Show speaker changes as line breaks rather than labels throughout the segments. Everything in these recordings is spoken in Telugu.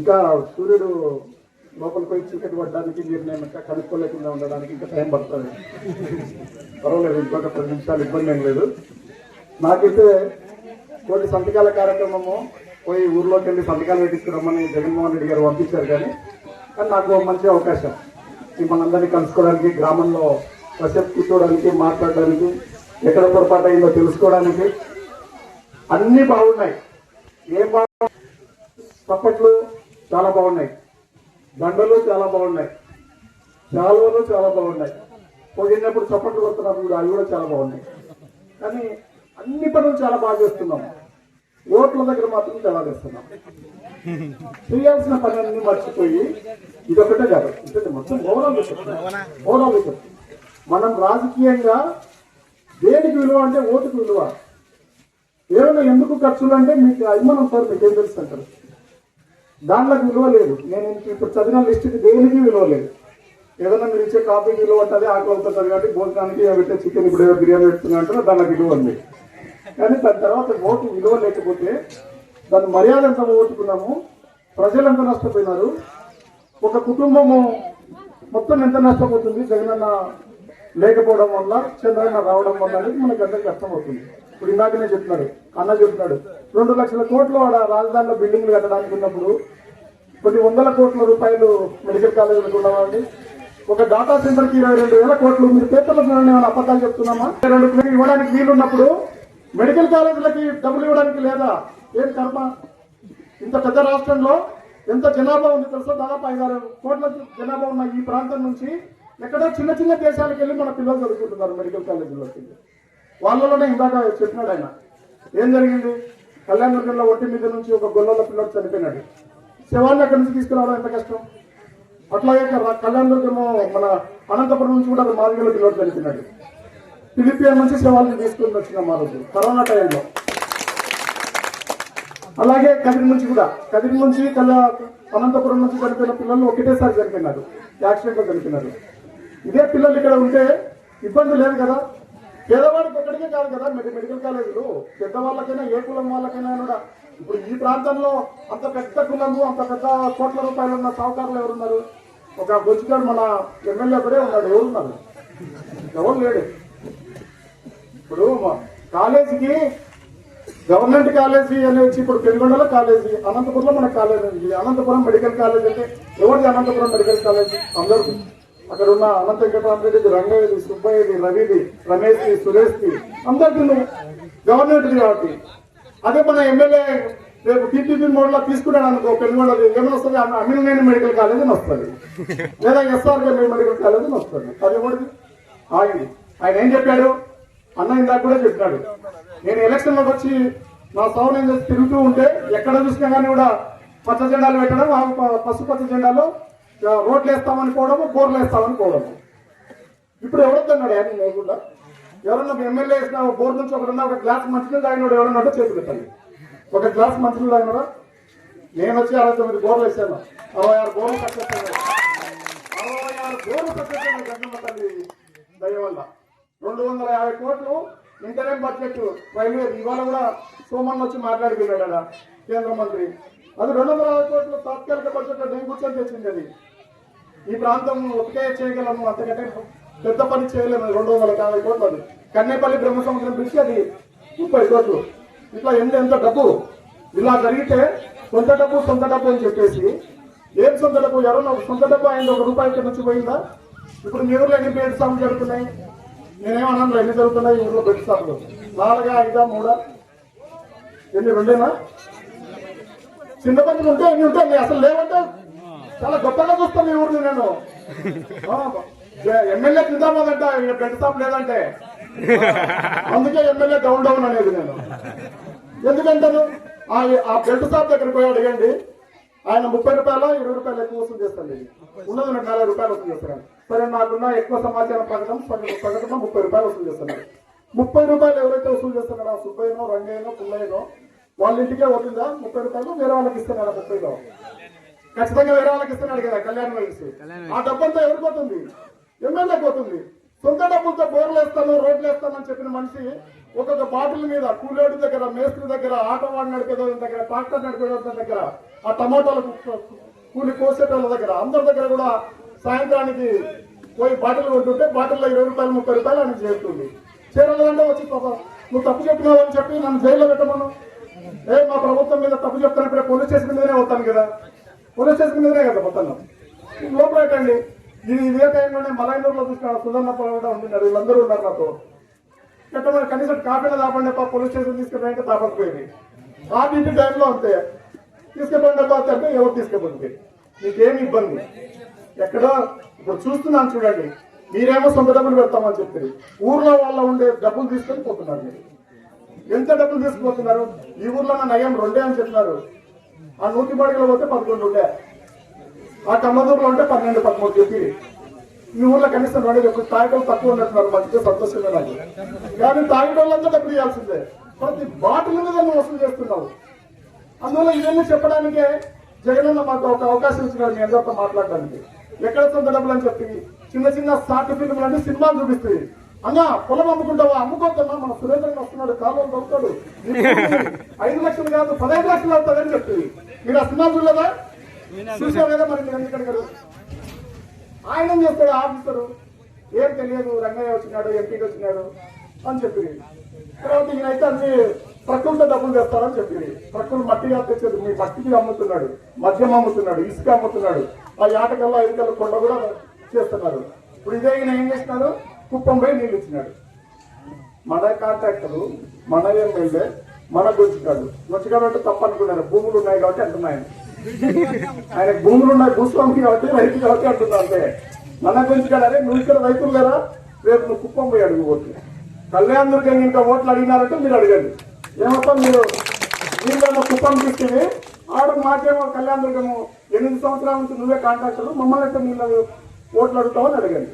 ఇంకా సూర్యుడు లోపలికి పోయి చీకటి పడడానికి నిర్ణయం ఇంకా కనుక్కోలేకుండా ఉండడానికి ఇంకా టైం పడుతుంది. పర్వాలేదు ఇంకొక పది నిమిషాలు ఇబ్బంది ఏం లేదు. నాకైతే కోటి సంతకాల కార్యక్రమము పోయి ఊర్లోకి వెళ్ళి సంతకాలు పెట్టించుకురమ్మని జగన్మోహన్ రెడ్డి గారు పంపించారు కానీ కానీ నాకు మంచి అవకాశం. ఈ అందరినీ కలుసుకోవడానికి గ్రామంలో కసేపు కూర్చోవడానికి మాట్లాడడానికి ఎక్కడ పొరపాటు అయిందో తెలుసుకోవడానికి అన్నీ బాగున్నాయి. ఏం బాగు చప్పట్లు చాలా బాగున్నాయి. దండలు చాలా బాగున్నాయి. శాలువలు చాలా బాగున్నాయి. పోయినప్పుడు చప్పట్లు కొడుతున్నారు కూడా అవి కూడా చాలా బాగున్నాయి. కానీ అన్ని పనులు చాలా బాగా చేస్తున్నాం. ఓట్ల దగ్గర మాత్రం చాలా చేస్తున్నాం. చేయాల్సిన పనులన్నీ మర్చిపోయి ఇదొకటే కాదు ఇదొకటి మొత్తం ఓవరాల్ ఓవరాల్ మనం రాజకీయంగా దేనికి విలువ అంటే ఓటుకు విలువ. ఏమైనా ఎందుకు ఖర్చులు అంటే మీకు అభిమానం సార్ మీకు ఏం తెలుసు అంటారు? దాంట్లోకి విలువ లేదు. నేను ఇప్పుడు చదివిన లిస్టుకి దేనికి విలువ లేదు? ఏదైనా మీరు ఇచ్చే కాఫీ విలువ ఉంటుంది ఆకలి అవుతుంది కాబట్టి భోజనానికి పెట్టే చికెన్ ఇప్పుడు ఏదో బిర్యానీ పెడుతున్నా అంటే దానికి విలువ ఉంది. కానీ దాని తర్వాత ఓటు విలువ లేకపోతే దాని మర్యాద ఎంత ఓటుకున్నాము ప్రజలు ఎంత నష్టపోయినారు? ఒక కుటుంబము మొత్తం ఎంత నష్టపోతుంది? జగనన్న లేకపోవడం వల్ల చంద్రన్న రావడం వల్ల అనేది మనకు అందరూ కష్టం అవుతుంది. ఇప్పుడు ఇందాకనే చెప్తున్నాడు అన్న చెప్తున్నాడు రెండు లక్షల కోట్లు ఆడ రాజధానిలో బిల్డింగ్లు కట్టడానికి ఉన్నప్పుడు కొన్ని వందల కోట్ల రూపాయలు మెడికల్ కాలేజీలకు ఉండవండి. ఒక డాటా సెంటర్కి ఇరవై రెండు వేల కోట్లు మీరు పేపర్లో ఏమైనా అబద్ధాలు చెప్తున్నామా? రెండు కోట్లు ఇవ్వడానికి వీలున్నప్పుడు మెడికల్ కాలేజీలకి డబ్బులు ఇవ్వడానికి లేదా? ఏం కర్మ? ఇంత పెద్ద రాష్ట్రంలో ఎంత జనాభా ఉంది తెలుసా? దాదాపు ఐదారు కోట్ల జనాభా ఉన్న ఈ ప్రాంతం నుంచి ఎక్కడో చిన్న చిన్న దేశాలకు వెళ్ళి మన పిల్లలు చదువుకుంటున్నారు మెడికల్ కాలేజీలోకి వాళ్ళలోనే ఇందాక చెప్పినాడు ఆయన. ఏం జరిగింది? కళ్యాణదుర్గంలో ఒంటి మీద నుంచి ఒక గొల్లల పిల్లడు చనిపోయినాడు. శవాన్ని అక్కడి నుంచి తీసుకురావడం ఎంత కష్టం? అట్లాగే కళ్యాణ దుర్గము మన అనంతపురం నుంచి కూడా మాదిగల పిల్లడు చనిపోయినాడు. ఫిలిపియన్ నుంచి శవాలను తీసుకుని వచ్చినాం ఆ రోజు కరోనా టైంలో. అలాగే కదిరి నుంచి కూడా. కదిరి నుంచి కళ్ళ అనంతపురం నుంచి చనిపోయిన పిల్లలు ఒకటేసారి చనిపోయినారు. యాక్సిడెంట్లో చనిపోయినారు. ఇదే పిల్లలు ఇక్కడ ఉంటే ఇబ్బంది లేదు కదా? పేదవాడికి ఒక్కడికే కాదు కదా మెడి మెడికల్ కాలేజీలు? పెద్దవాళ్ళకైనా ఏ కులం వాళ్ళకైనా కూడా. ఇప్పుడు ఈ ప్రాంతంలో అంత పెద్ద కులము అంత పెద్ద కోట్ల రూపాయలు ఉన్న సావుకారులు ఎవరున్నారు? ఒక బొచ్చుగాడు మన ఎమ్మెల్యే ఒకడే ఉన్నాడు. ఎవరున్నారు ఎవరు లేడు? ఇప్పుడు మా- కాలేజీకి గవర్నమెంట్ కాలేజీ అనేది ఇప్పుడు పెనుగొండలో కాలేజీ అనంతపురంలో మన కాలేజీ అనంతపురం మెడికల్ కాలేజ్ అంటే ఎవరిది అనంతపురం మెడికల్ కాలేజ్? అందరూ అక్కడ ఉన్న అనంత వెంకటరామరెడ్డిది రంగయ్యది సుబ్బయ్యది రవిది రమేష్ది సురేష్ది అందరికీ గవర్నమెంట్ కాబట్టి అదే మన ఎమ్మెల్యే రేపు టీటీపీ మోడల్లో తీసుకున్నాడు అనుకో పెనుగొండది ఏమైనా వస్తుంది అమిననేని మెడికల్ కాలేజ్ అని వస్తుంది. లేదా ఎస్ఆర్కే మెడికల్ కాలేజ్ అని వస్తుంది. అది ఎవరిది? ఆగింది ఆయన ఏం చెప్పాడు? అన్న ఇందాక కూడా చెప్పాడు. నేను ఎలక్షన్లోకి వచ్చి నా సౌ తిరుగుతూ ఉంటే ఎక్కడ చూసినా కానీ కూడా పచ్చ జెండాలు పెట్టడం ప- పసుపు పచ్చ జెండాలో రోడ్లు వేస్తామని పోవడము బోర్లు వేస్తామని పోవడము ఇప్పుడు ఎవరొద్దన్నాడు ఆయన లేకుండా ఎవరన్నా ఎమ్మెల్యే వేసిన బోర్ నుంచి ఒకడున్న ఒక గ్లాస్ మంచినీళ్ళు తాగినాడు ఎవరన్నా ఉంటే చేతి పెట్టండి. ఒక గ్లాస్ మంచినీళ్ళు తాగినాడా? నేను వచ్చి అరవై తొమ్మిది బోర్లు వేసాను. అరవై ఆరు బోర్లు కట్టేస్తాను అరవై ఆరు బోర్లు కట్టేస్తాను గంగమ్మ తల్లి దయ వల్ల. రెండు వందల యాభై కోట్లు ఇంటరేం బడ్జెట్ రైల్వే ఇవాళ కూడా సోమన్ వచ్చి మాట్లాడుకున్నాడు కేంద్ర మంత్రి. అది రెండు వందల యాభై కోట్లు తాత్కాలిక బడ్జెట్ నేను కూర్చొని తెచ్చింది అది. ఈ ప్రాంతం ఒకే చేయగలము అంతకంటే పెద్ద పని చేయలేము రెండు వందల యాభై కోట్లు అది. కన్నేపల్లి బ్రహ్మ సముద్రం పిలిచి అది ముప్పై కోట్లు. ఇట్లా ఎంత ఎంత డబ్బు? ఇలా జరిగితే సొంత డబ్బు సొంత డబ్బు అని చెప్పేసి. ఏం సొంత డబ్బు? ఎవరన్నా సొంత డబ్బు ఆయన ఒక రూపాయి ఇక్కడ నుంచి పోయిందా? ఇప్పుడు మీ ఊర్లో ఎన్ని బెడ్ సాగులు జరుగుతున్నాయి? నేనేమన్నా ఎన్ని జరుగుతున్నాయి ఊర్లో బెడ్ సాగులు? నాలుగా ఐదా మూడా? ఎన్ని రెండేనా? చిన్న పనులు ఉంటే ఎన్ని ఉంటాయి అసలు లేవంటే చాలా గొప్పగా చూస్తాను ఈ ఊరిని నేను. ఎమ్మెల్యే కిందామదంట బెడ్ షాప్ లేదంటే. అందుకే ఎమ్మెల్యే డౌన్ డౌన్ అనేది నేను. ఎందుకంటాను ఆ బెల్ట్ షాప్ దగ్గర పోయి అడగండి. ఆయన ముప్పై రూపాయలు ఇరవై రూపాయలు ఎక్కువ వసూలు చేస్తాను ఉన్నది నలభై రూపాయలు వసూలు చేస్తాను. సరే నాకున్న ఎక్కువ సమాచారం ప్రకటన ప్రకటన ముప్పై రూపాయలు వసూలు చేస్తున్నారు ముప్పై రూపాయలు ఎవరైతే వసూలు చేస్తున్నారో ఆ సుబ్బయ్యనో రంగయ్యనో పుల్లయ్యనో వాళ్ళ ఇంటికే వచ్చిందా? ముప్పై రూపాయలు వేరే వాళ్ళకి ఇస్తున్నారా ముప్పైలో ఖచ్చితంగా వేరే వాళ్ళకి ఇస్తున్నాడు కదా కళ్యాణ్ వైస్. ఆ డబ్బంతా ఎవరికి పోతుంది ఎమ్మెల్యే పోతుంది సొంత డబ్బులతో బోర్లు వేస్తాను రోడ్లు వేస్తానని చెప్పిన మనిషి ఒక్కొక్క బాటిల్ మీద కూలోడి దగ్గర మేస్త్రి దగ్గర ఆటో వాడి నడిపేదో దగ్గర ట్రాక్టర్ నడిపేదో దగ్గర ఆ టమాటాలు కూలి కోసేటోళ్ళ దగ్గర అందరి దగ్గర కూడా సాయంత్రానికి పోయి బాటిల్ కొంటుంటే బాటిల్లో ఇరవై రూపాయలు ముప్పై రూపాయలు అని చేరుతుంది. చేరలేదంటే వచ్చి నువ్వు తప్పు చెప్పినావు అని చెప్పి నన్ను జైల్లో పెట్టమను. ఏ మా ప్రభుత్వం మీద తప్పు చెప్తున్నప్పుడే పోలీస్ స్టేషన్ మీదనే అవుతాను కదా. పోలీస్ స్టేషన్ మీదనే కదా మొత్తం. లోపల పెట్టండి ఇది ఇదే టైంలోనే మలైనూరులో చూసిన సుధన్న కూడా ఉంటున్నారు వీళ్ళందరూ ఉన్నారు నాతో ఎక్కడ కనీసం కాపీలో తాపండి అప్ప పోలీస్ స్టేషన్ తీసుకెళ్ళాలంటే తాపకపోయింది ఆ ఇంటి టైంలో అంతే. తీసుకెళ్ళండి అప్ప అంటే ఎవరు తీసుకెళ్ళింది మీకేమి ఇబ్బంది? ఎక్కడో ఇప్పుడు చూస్తున్నాను చూడండి. మీరేమో సొంత డబ్బులు పెడతామని చెప్తారు ఊర్లో వాళ్ళ ఉండే డబ్బులు తీసుకొని పోతున్నారు మీరు. ఎంత డబ్బులు తీసుకుపోతున్నారు? ఈ ఊర్లో నయం రెండే అని చెప్తున్నారు ఆ నూతి బాడిగలో పోతే పదకొండు ఉండే. ఆ కమ్మదూరులో ఉంటే పన్నెండు పదమూడు చెప్పి. ఈ ఊర్లో కనీసం రెండు చెప్పి. తాగడం తక్కువ ఉన్నట్టున్నారు మంచిగా సంతోషంగా నాకు. కానీ తాగేటోళ్ళంతా డబ్బులు ఇవ్వాల్సిందే. ప్రతి బాటిల్ మీద నువ్వు వసూలు చేస్తున్నావు. అందువల్ల ఇవన్నీ చెప్పడానికే జగనన్న మాకు ఒక అవకాశం ఇచ్చినాడు మీ అందరితో మాట్లాడడానికి. ఎక్కడ సొంత డబ్బులు అని చెప్పి చిన్న చిన్న షార్ట్ ఫిల్మ్లు అంటే సినిమాలు చూపిస్తుంది అన్న పొలం అమ్ముకుంటావా? అమ్ముకోద్దమ్మా మన సురేంద్రన్ వస్తున్నాడు కాలువలు దొరుకుతాడు. ఐదు లక్షలు కాదు పదహైదు లక్షలు అవుతుందని చెప్తుంది మీరు ఆ సినిమా చూడలేదా? చూసారు కదా మరి మీరు ఎందుకు అడిగారు? ఆయన ఏం చేస్తాడు? ఆఫీసరు ఏం తెలియదు రంగయ్య వచ్చినాడు ఎంపీకి వచ్చినాడు అని చెప్పి తర్వాత ఈయనైతే అన్ని ప్రకృతితో డబ్బులు తెస్తారని చెప్పి ప్రకృతి మట్టిగా తెచ్చేది మీ మట్టికి అమ్ముతున్నాడు మద్యం అమ్ముతున్నాడు ఇసుక అమ్ముతున్నాడు. ఆ యాటకల్లా ఐదుకల్ల కొండ కూడా చేస్తున్నారు. ఇప్పుడు ఇదే ఈయన ఏం చేస్తున్నారు? కుప్పం పోయి నీళ్ళు ఇచ్చినాడు మన కాంట్రాక్టరు మన ఎమ్మెల్యే మన గుంచుకాడు గుంచుకాడు అంటే తప్పు భూములు ఉన్నాయి కాబట్టి అంటున్నాయి ఆయన భూములు ఉన్నాయి భూస్వామికి కాబట్టి రైతు కాబట్టి అంటున్నా అంటే మన గొచ్చిగాడు అరే నువ్వు ఇక్కడ రైతులు లేరా? రేపు నువ్వు కుప్పం పోయి అడుగు ఓట్లు కళ్యాణ్ దుర్గం ఇంకా ఓట్లు అడిగినారంటే మీరు అడగండి. ఏమో మీరు? వీళ్ళేమో కుప్పం తీసుకుని ఆడ మాకేమో కళ్యాణ్ దుర్గము ఎనిమిది సంవత్సరాల నుంచి నువ్వే కాంట్రాక్టర్ మమ్మల్ని అయితే నీళ్ళు ఓట్లు అడుగుతావని అడగండి.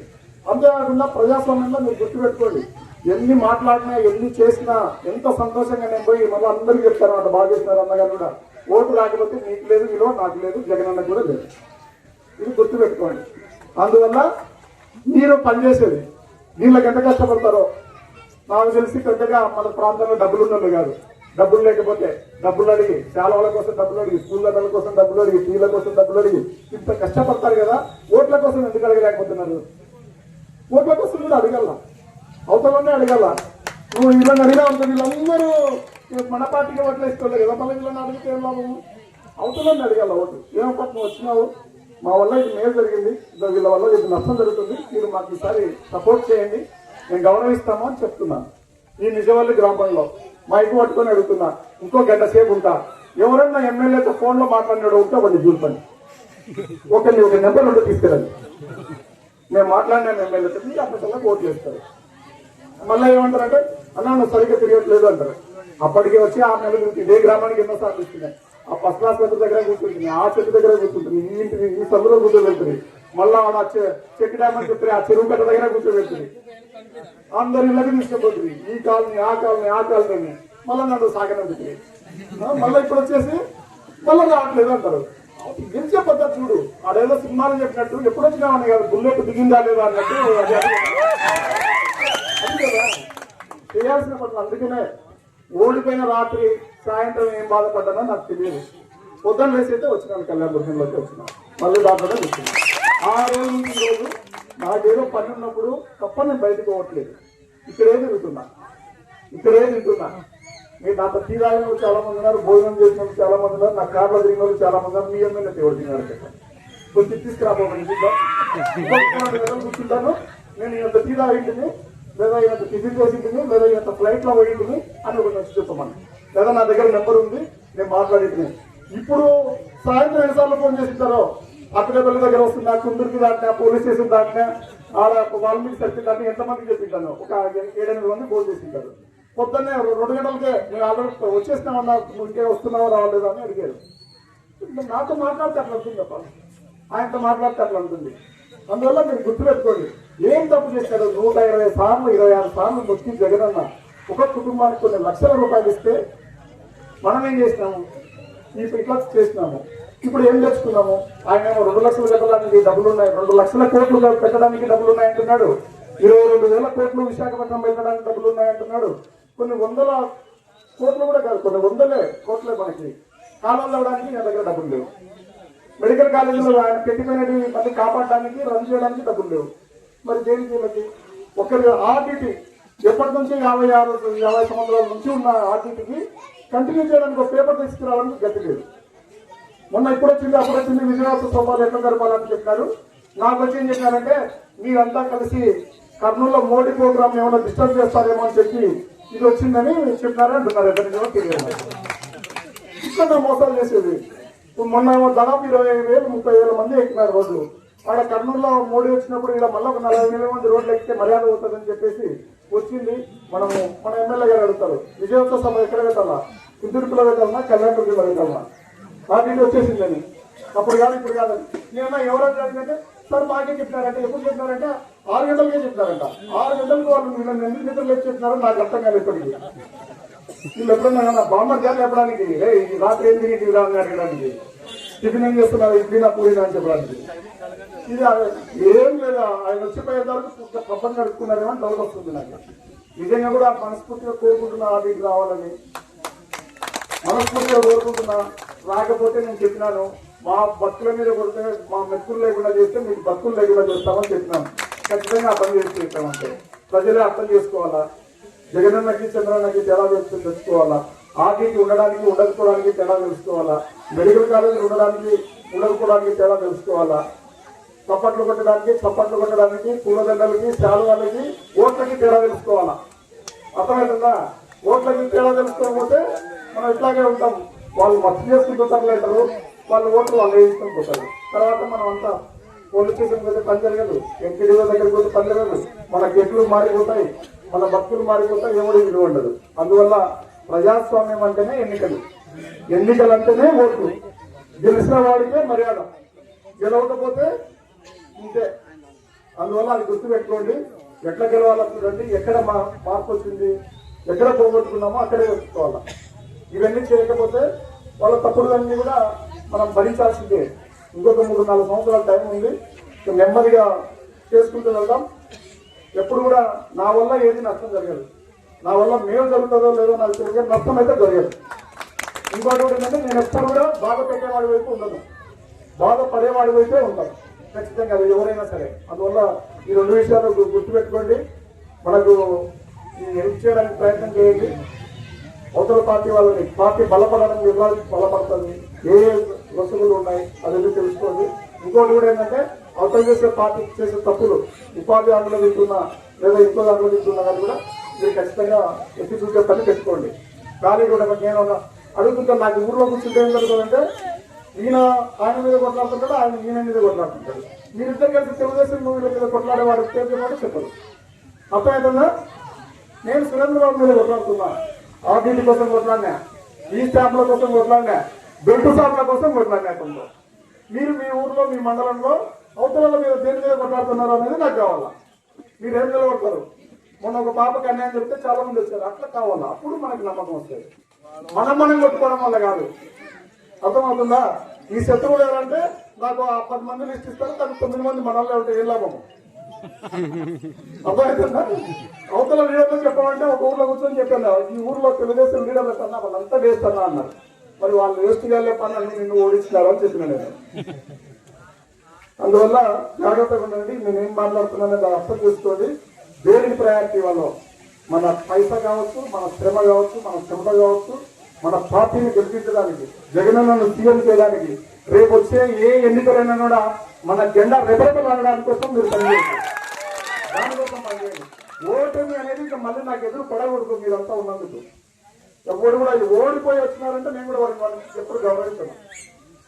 అంతేకాకుండా ప్రజాస్వామ్యంలో మీరు గుర్తుపెట్టుకోండి. ఎన్ని మాట్లాడినా ఎన్ని చేసినా ఎంత సంతోషంగా నేను పోయి మళ్ళీ అందరికీ చెప్తాను అంట బాగా చేస్తున్నారు అన్నగారు కూడా. ఓటు రాకపోతే నీకు లేదు విలువ నాకు లేదు జగన్ అన్న కూడా లేదు. ఇది గుర్తుపెట్టుకోండి. అందువల్ల మీరు పనిచేసేది వీళ్ళకి ఎంత కష్టపడతారో నాకు తెలిసి పెద్దగా మన ప్రాంతంలో డబ్బులు ఉన్నోళ్ళు కాదు. డబ్బులు లేకపోతే డబ్బులు అడిగి చాలా వాళ్ళ కోసం డబ్బులు అడిగి స్కూళ్ళ పిల్లల కోసం డబ్బులు అడిగి టీల కోసం డబ్బులు అడిగి ఇంత కష్టపడతారు కదా ఓట్ల కోసం ఎందుకు అడగలేకపోతున్నారు? ఓట్ల కోసం కూడా అడగల అవతలనే అడగల నువ్వు వీళ్ళని అడిగా ఉంటుంది వీళ్ళందరూ మన పార్టీకి ఓట్లు వేసుకోలేదు కదా మళ్ళీ వీళ్ళని అడిగితే ఏం లాభము అవతలని అడగల ఓటు? ఏమో నువ్వు వచ్చినావు? మా వల్ల ఇది మేలు జరిగింది. వీళ్ళ వల్ల ఇది నష్టం జరుగుతుంది. మీరు మాకు ఈసారి సపోర్ట్ చేయండి. మేము గౌరవిస్తాము అని చెప్తున్నాను. ఈ నిజవల్లి గ్రామంలో మైకు పట్టుకొని అడుగుతున్నా. ఇంకో గంట సేపు ఉంటా. ఎవరన్నా ఎమ్మెల్యేతో ఫోన్లో మాట్లాడినాడు ఉంటే వాడిని చూపండి ఒకరిని ఒక నెంబర్ ఉంటే తీసుకురండి మేము మాట్లాడిన ఎమ్మెల్యేతో మీరు అప్పటికల్లా ఓట్లు వేస్తారు మళ్ళీ ఏమంటారంటే అన్న నువ్వు సరిగ్గా తిరగట్లేదు అంటారు. అప్పటికే వచ్చి ఆరు నెలలు తిరిగి ఇదే గ్రామానికి ఎన్నో సార్లు ఇస్తున్నాయి ఆ ఫస్ట్ క్లాస్ చెట్టు దగ్గర కూర్చుంటుంది ఆ చెట్టు దగ్గర కూర్చుంటుంది ఈ ఇంటిని ఈ సందులో కూర్చోబెడుతుంది. మళ్ళా ఆడ ఆ చెక్ డ్యామ్ అని చెప్పి ఆ చెరువు కట్ట దగ్గర కూర్చోబెడుతుంది. అందరి ఇళ్ళకి తీసుకుపోతుంది. ఈ కాలనీ ఆ కాలనీ ఆ కాలనీ మళ్ళీ నన్ను సాగనందుతుంది మళ్ళీ ఇప్పుడు వచ్చేసి మళ్ళీ రావట్లేదు అంటారు. గెలిచే పద్ధతి చూడు. ఆడేదో సినిమాలు చెప్పినట్టు ఎప్పుడు వచ్చినామని కాదు బుల్లెట్ దిగిందా లేదా అన్నట్టు అది కదా చేయాల్సిన పనులు అందుకనే ఓడిపోయిన రాత్రి సాయంత్రం ఏం బాధపడ్డానో నాకు తెలియదు. పొద్దున్న లేసి అయితే వచ్చినాను కళ్యాణదుర్గంలోకి వచ్చినా మళ్ళీ దాంట్లోనే వచ్చినాను ఆ రోజు ఈ రోజు నాకేదో పని ఉన్నప్పుడు తప్ప నేను బయటకు పోవట్లేదు. ఇక్కడే తిరుగుతున్నా. ఇక్కడే తింటున్నా. మీరు నాతో టీ తాగిన వాళ్ళు చాలా మంది ఉన్నారు భోజనం చేసిన చాలా మంది ఉన్నారు నా కార్లో తిరిగిన వాళ్ళు చాలా మంది ఉన్నారు మీ ఎమ్మెల్యే ఎవరు తిన్నారు కొంచెం తీసుకురాబోతున్నాను కూర్చుంటాను నేను ఇంత టీ తాగింటిని లేదా ఇంత టిఫిన్ చేసింటిని లేదా ఇంత ఫ్లైట్లో పోయింటిని అని ఒకటి నచ్చి చెప్పమని. లేదా నా దగ్గర నెంబర్ ఉంది నేను మాట్లాడింటిని ఇప్పుడు సాయంత్రం ఎన్నిసార్లు ఫోన్ చేసింటారో అక్కడపల్లి దగ్గర వస్తున్నా కుందరికి దాటినా పోలీస్ స్టేషన్ దాటినా ఆడ వాల్మీకి సర్కిల్ దాటినా ఎంతమంది చెప్పింటాను ఒక ఏడెనిమిది మంది ఫోన్ చేసింటారు పొద్దున్నే రెండు గంటలకే మేము ఆల్రెడీ వచ్చేసినామన్నా నువ్వు ఇంకే వస్తున్నావా రావలేదా అని అడిగారు. నాతో మాట్లాడితే అట్లా ఉంటుంది తప్ప ఆయనతో మాట్లాడితే అట్లా ఉంటుంది. అందువల్ల మీరు గుర్తుపెట్టుకోండి ఏం తప్పు చేశాడు నూట ఇరవై సార్లు ఇరవై ఆరు సార్లు మొత్తి జగనన్న ఒక కుటుంబానికి కొన్ని లక్షల రూపాయలు ఇస్తే మనం ఏం చేసినాము? ఈ ఇట్లా చేసినాము. ఇప్పుడు ఏం తెచ్చుకున్నాము? ఆయన ఏమో రెండు లక్షలు పెట్టడానికి డబ్బులు ఉన్నాయి రెండు లక్షల కోట్లు పెట్టడానికి డబ్బులు ఉన్నాయంటున్నాడు. ఇరవై రెండు వేల కోట్లు విశాఖపట్నం వెళ్ళడానికి డబ్బులు ఉన్నాయంటున్నాడు. కొన్ని వందల కోట్లు కూడా కాదు కొన్ని వందలే కోట్లే మనకి. కాలంలో అవడానికి నా దగ్గర డబ్బులు లేవు. మెడికల్ కాలేజీలో ఆయన పెట్టిపోయినవి మళ్ళీ కాపాడడానికి రన్ చేయడానికి డబ్బులు లేవు. మరి దేనికి వీళ్ళకి ఒకరి ఆర్డిటి ఎప్పటి నుంచి యాభై ఆరు యాభై సంవత్సరాల నుంచి ఉన్న ఆర్డిటికి కంటిన్యూ చేయడానికి ఒక పేపర్ తీసుకురావడానికి గతి లేదు. మొన్న ఇప్పుడు వచ్చింది అప్పుడు వచ్చింది విజయవాడ సోమాలు ఎట్లా జరపాలని చెప్పారు. నాకు వచ్చి ఏం చెప్పారంటే మీరంతా కలిసి కర్నూలులో మోడీ ప్రోగ్రామ్ ఏమైనా డిస్టర్బ్ చేస్తారేమో అని చెప్పి ఇది వచ్చిందని చెప్పినారు? అంటున్నారు. ఎక్కడి నుంచో తెలియదు. ఇక్కడ మోసాలు చేసేది. మొన్న దాదాపు ఇరవై ఐదు వేలు ముప్పై వేల మంది ఎక్కినారు రోజు ఆడ కర్నూలులో మోడీ వచ్చినప్పుడు ఇక్కడ మళ్ళీ ఒక నలభై వేల మంది రోడ్లు ఎక్కితే మర్యాద అవుతుందని చెప్పేసి వచ్చింది. మనము మన ఎమ్మెల్యే గారు అడుగుతారు. విజయోత్సవ సభ ఎక్కడ పెట్టాలా? కుదురుపులో పెట్టాలన్నా కళ్యాణపురంలో పెట్టాలన్నా పార్టీ వచ్చేసిందని. అప్పుడు కాదు ఇప్పుడు కాదని నేను ఎవరైనా అడిగితే సార్ మాకే చెప్పినారంటే ఎప్పుడు చెప్పినారంటే? ఆరు గంటలకే చెప్పారంట ఆరు గంటలకు వాళ్ళు వీళ్ళని ఎందుకు నిద్ర లేచి నాకు అర్థం కాదు ఇప్పటికీ. వీళ్ళు ఎప్పుడన్నా బాంబర్ జాలి చెప్పడానికి "రే, రాత్రి ఏం తిరిగి రా అని అడగడానికి టిఫిన్ ఏం చేస్తున్నారు? ఇడ్లీనా పూరినా? అని చెప్పడానికి. ఇది ఏం లేదా ఆయన వచ్చిపోయేదానికి పబ్బం నడుపుకున్నారేమో అని డౌట్ వస్తుంది నాకు. నిజంగా కూడా మనస్ఫూర్తిగా కోరుకుంటున్నా ఆ వీటికి రావాలని. మనస్ఫూర్తిగా కోరుకుంటున్నా. రాకపోతే నేను చెప్పినాను మా భక్తుల మీద కొడితే మా మెక్కులు లేకుండా చేస్తే మీకు భక్తులు లేకుండా చేస్తామని చెప్పినాను. ఖచ్చితంగా అర్థం చేసుకుంటామంటే చేసి ప్రజలే అర్థం చేసుకోవాలా? జగనన్నకి చంద్రన్నకి తేడా తెలుసు తెలుసుకోవాలా? ఆర్టీకి ఉండడానికి ఉండకపోవడానికి తేడా తెలుసుకోవాలా? మెడికల్ కాలేజీ ఉండడానికి ఉండకపోవడానికి తేడా తెలుసుకోవాలా? చప్పట్లు కొట్టడానికి చప్పట్లు కొట్టడానికి పూలదండలకి శాలువాలకి ఓట్లకి తేడా తెలుసుకోవాలా? అర్థమవుతుందా ఓట్లకి తేడా తెలుసుకోకపోతే మనం ఇట్లాగే ఉంటాం. వాళ్ళు మత్తు చేసుకుంటూ తరలేటారు. వాళ్ళు ఓట్లు వాళ్ళు వేసుకొని పోతారు. తర్వాత మనం అంతా పోలీస్ స్టేషన్ పోతే పని జరగదు ఎంపీడీఓ దగ్గరికి పోతే పని జరగదు మన గెట్లు మారిపోతాయి. మన భక్తులు మారిపోతాయి. ఎవరు విలువ ఉండదు. అందువల్ల ప్రజాస్వామ్యం అంటేనే ఎన్నికలు. ఎన్నికలు అంటేనే ఓట్లు. గెలిచిన వాడికే మర్యాద. గెలవకపోతే ఇంతే. అందువల్ల అది గుర్తు పెట్టుకోండి ఎట్లా గెలవాలో చూడండి. ఎక్కడ మా మార్పు వచ్చింది? ఎక్కడ పోగొట్టుకున్నామో అక్కడే వెతుక్కోవాలి ఇవన్నీ చేయకపోతే వాళ్ళ తప్పులన్నీ కూడా మనం భరించాల్సిందే. ఇంకొక మూడు నాలుగు సంవత్సరాల టైం ఉంది. నెమ్మదిగా చేసుకుంటూ వెళ్దాం. ఎప్పుడు కూడా నా వల్ల ఏది నష్టం జరగదు. నా వల్ల మేలు జరుగుతుందో లేదో నాకు తెలియదు. నష్టం అయితే జరగదు. ఇంకోటి కూడా ఏంటంటే నేను ఎప్పుడు కూడా బాధ పెట్టేవాడి వైపు ఉండను. బాధపడేవాడి వైపే ఉంటాను. ఖచ్చితంగా అది ఎవరైనా సరే. అందువల్ల ఈ రెండు విషయాలు గుర్తుపెట్టుకోండి. మనకు హెల్ప్ చేయడానికి ప్రయత్నం చేయండి. అవతల పార్టీ వాళ్ళని పార్టీ బలపడడం విభాగం బలపడుతుంది. ఏ ఏ ఉన్నాయి అది తెలుసుకోండి. ఇంకోటి కూడా ఏంటంటే అవతల చేసే పార్టీ చేసే తప్పులు ఉపాధి వింటున్నా లేదా ఇంకో దాంట్లో వింటున్నా కానీ కూడా మీరు ఖచ్చితంగా ఎత్తి చూసే పని పెట్టుకోండి. ఖాళీ కూడా నేను ఒక అడుగుతుంటాను నాకు ఊర్లో కూర్చుంటే ఏం జరుగుతుందంటే ఈయన ఆయన మీద కొట్లాడుతుంటాడు ఆయన ఈయన మీద కొట్లాడుతుంటాడు. మీరిద్దరు కలిసి తెలుగుదేశం మూవీల మీద కొట్లాడే వాడు పేరు చెప్పండి చెప్పరు అర్థమవుతుందా నేను సురేంద్రబాబు మీద కొట్లాడుతున్నా. ఆ కోసం కొట్లాడినా ఈ స్టాంపుల కోసం కొట్లాడినా బెల్ట్ షాపుల కోసం కొట్లాడినట్టుందో మీరు మీ ఊర్లో మీ మండలంలో అవతల మీరు దేని మీద కొట్లాడుతున్నారు అనేది నాకు కావాలా? మీరు ఏం నిలబడతారు? మొన్న ఒక పాపకి అన్యాయం చెప్తే చాలా మంది వచ్చారు. అట్లా కావాలా? అప్పుడు మనకి నమ్మకం వస్తుంది. మనం మనం కొట్టుకోవడం వల్ల కాదు. అర్థమవుతుందా? ఈ శత్రువులు ఎవరంటే నాకు ఆ పది మంది లిస్ట్ ఇస్తారు తనకు తొమ్మిది మంది మనల్లో ఉంటే ఏం లాభము అర్థమవుతుందా? అవతల లీడర్లు చెప్పమంటే ఒక ఊర్లో కూర్చొని చెప్పాను. ఈ ఊర్లో తెలుగుదేశం లీడర్లు కన్నా వాళ్ళంతా వేస్తున్నా అన్నారు. మరి వాళ్ళు వేస్ట్ గాలే పనులు నిన్ను ఓడించినారు అని చెప్పిన నేను. అందువల్ల జాగ్రత్తగా ఉండండి. నేను ఏం మాట్లాడుతున్నానో దాన్ని అర్థం చేసుకోండి. దేనికి ప్రయారిటీ వాళ్ళు మన పైసా కావచ్చు మన శ్రమ కావచ్చు మన శ్రమ కావచ్చు మన పార్టీని గెలిపించడానికి జగనన్నను సీఎం చేయడానికి రేపు వచ్చే ఏ ఎన్నికలైనా కూడా మన జెండా రెపరెపలాడడానికి కోసం మీరు పనిచేయండి. దానికోసం పనిచేయండి. ఓటమి అనేది ఇంకా మళ్ళీ నాకు ఎదురు పడకూడదు మీరంతా ఉన్నందుకు. ఎవరు కూడా ఓడిపోయి వచ్చినారంటే నేను కూడా వారిని వాళ్ళని ఎప్పుడు గౌరవించను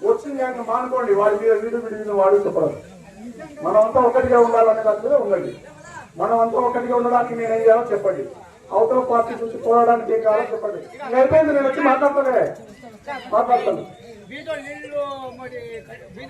వచ్చింది ఆయన మానుకోండి వాడి మీద వీడు వీడి మీద వాడు చెప్పడం మనమంతా ఒకటిగా ఉండాలనే దాని మీద ఉండండి. మనమంతా ఒకటిగా ఉండడానికి నేను ఏం చేయాలో చెప్పండి. అవతల పార్టీ చూసి పోరాడానికి ఏం కావాలో చెప్పండి. ఇంకా నేను వచ్చి మాట్లాడతానే? మాట్లాడతాను.